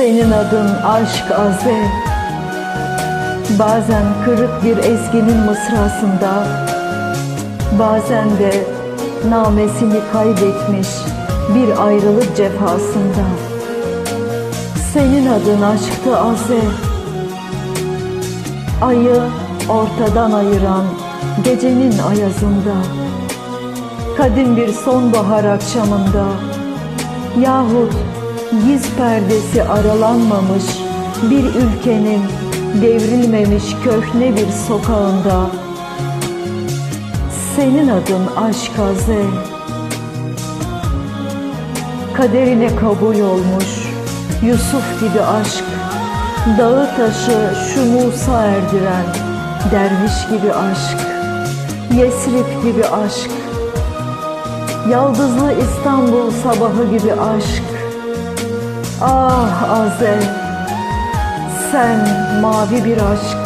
Senin adın aşk aze. Bazen kırık bir ezginin mısrasında Bazen de namesini kaybetmiş bir ayrılık cefasında. Senin adın aşktı aze. Ayı ortadan ayıran gecenin ayazında Kadim bir sonbahar akşamında Yahut giz perdesi aralanmamış bir ülkenin devrilmemiş köhne bir sokağında. Senin adın aşk aze kaderine kabul olmuş Yusuf gibi aşk dağı taşı şu Musa erdiren derviş gibi aşk Yesrib gibi aşk Yaldızlı İstanbul sabahı gibi aşk Ah Azel Sen mavi bir aşk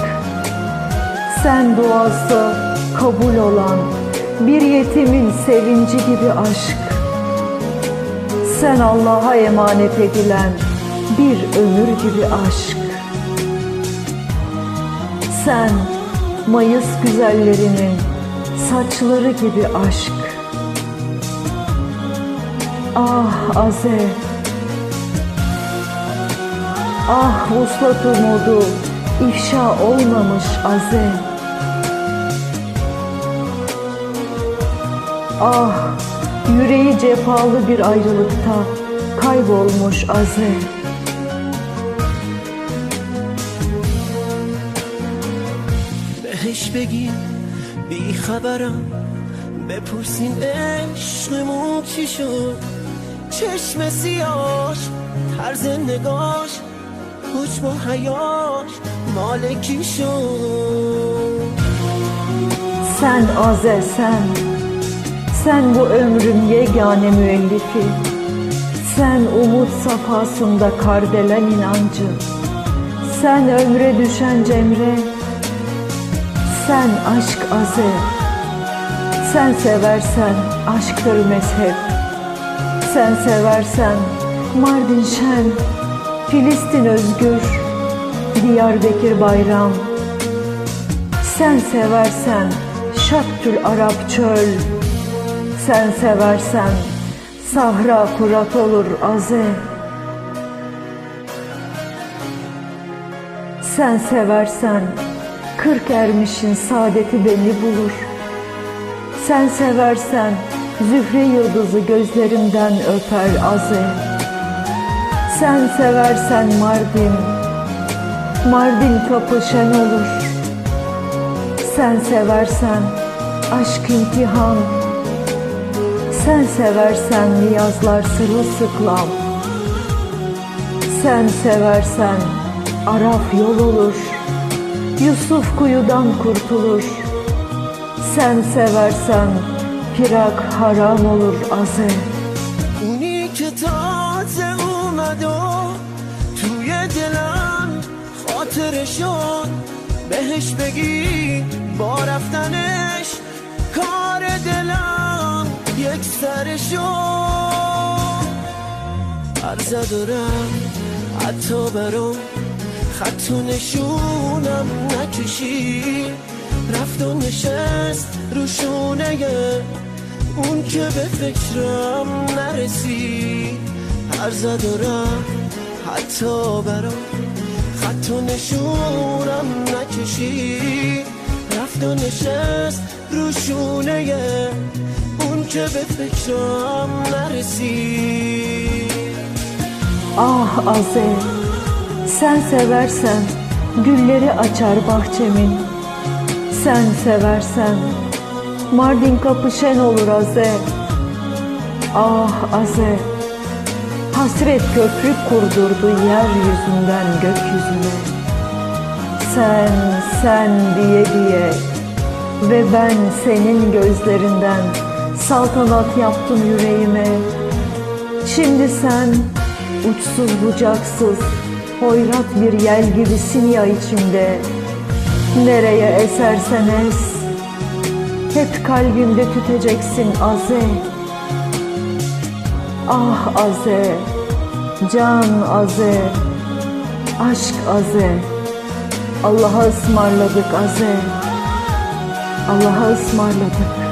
Sen duası kabul olan Bir yetimin sevinci gibi aşk. Sen Allah'a emanet edilen Bir ömür gibi aşk. Sen Mayıs güzellerinin saçları gibi aşk. Ah Aze Ah vuslat umudu ifşa olmamış Aze Ah yüreği cefalı bir ayrılıkta kaybolmuş Aze بهش بگین بی خبرم بپرسین عشقمون چی شد چشم سیاش طرز نگاش حجم و حیاش مال کی شد Sen Aze sen Sen bu ömrün yegane müellifi Sen umut safhasında kardelen inancı Sen ömre düşen cemre Sen aşk Aze Sen seversen aşktır mezhep Sen seversen Mardin şen Filistin özgür Diyarbakır bayram. Sen seversen Şattül Arap çöl. Sen seversen Sahra kurat olur aze Sen seversen Kırk ermişin saadeti beni bulur. Sen seversen Zühre yıldızı gözlerimden öper aze Sen seversen Mardin Mardin kapı şen olur. Sen seversen aşk imtihan Sen seversen niyazlar sırılsıklam. Sen seversen Araf yol olur Yusuf kuyudan kurtulur. Sen seversen Pirak haram olur aze بهش بگی با رفتنش کار دلم یک سر شد عرضه دارم حتی برام خط و نشونم نکشی. رفت و نشست رو شونه اون که به فکرم نرسید عرضه دارم حتی برام خط و نشونم نکشید رفت و نشست رو شونه اون که به فکرم نرسید Ah Aze, sen seversen gülleri açar bahçemin. Sen seversen Mardin kapı şen olur Aze. Ah Aze, hasret köprü kurdurdu yeryüzünden gökyüzüne. Sen, sen diye diye ve ben senin gözlerinden saltanat yaptım yüreğime. Şimdi sen uçsuz bucaksız, hoyrat bir yel gibisin ya içimde. Nereye esersen es, hep kalbimde tüteceksin Aze. Ah Aze, can Aze, aşk Aze. Allah'a ısmarladık Aze. Allah'a ısmarladık.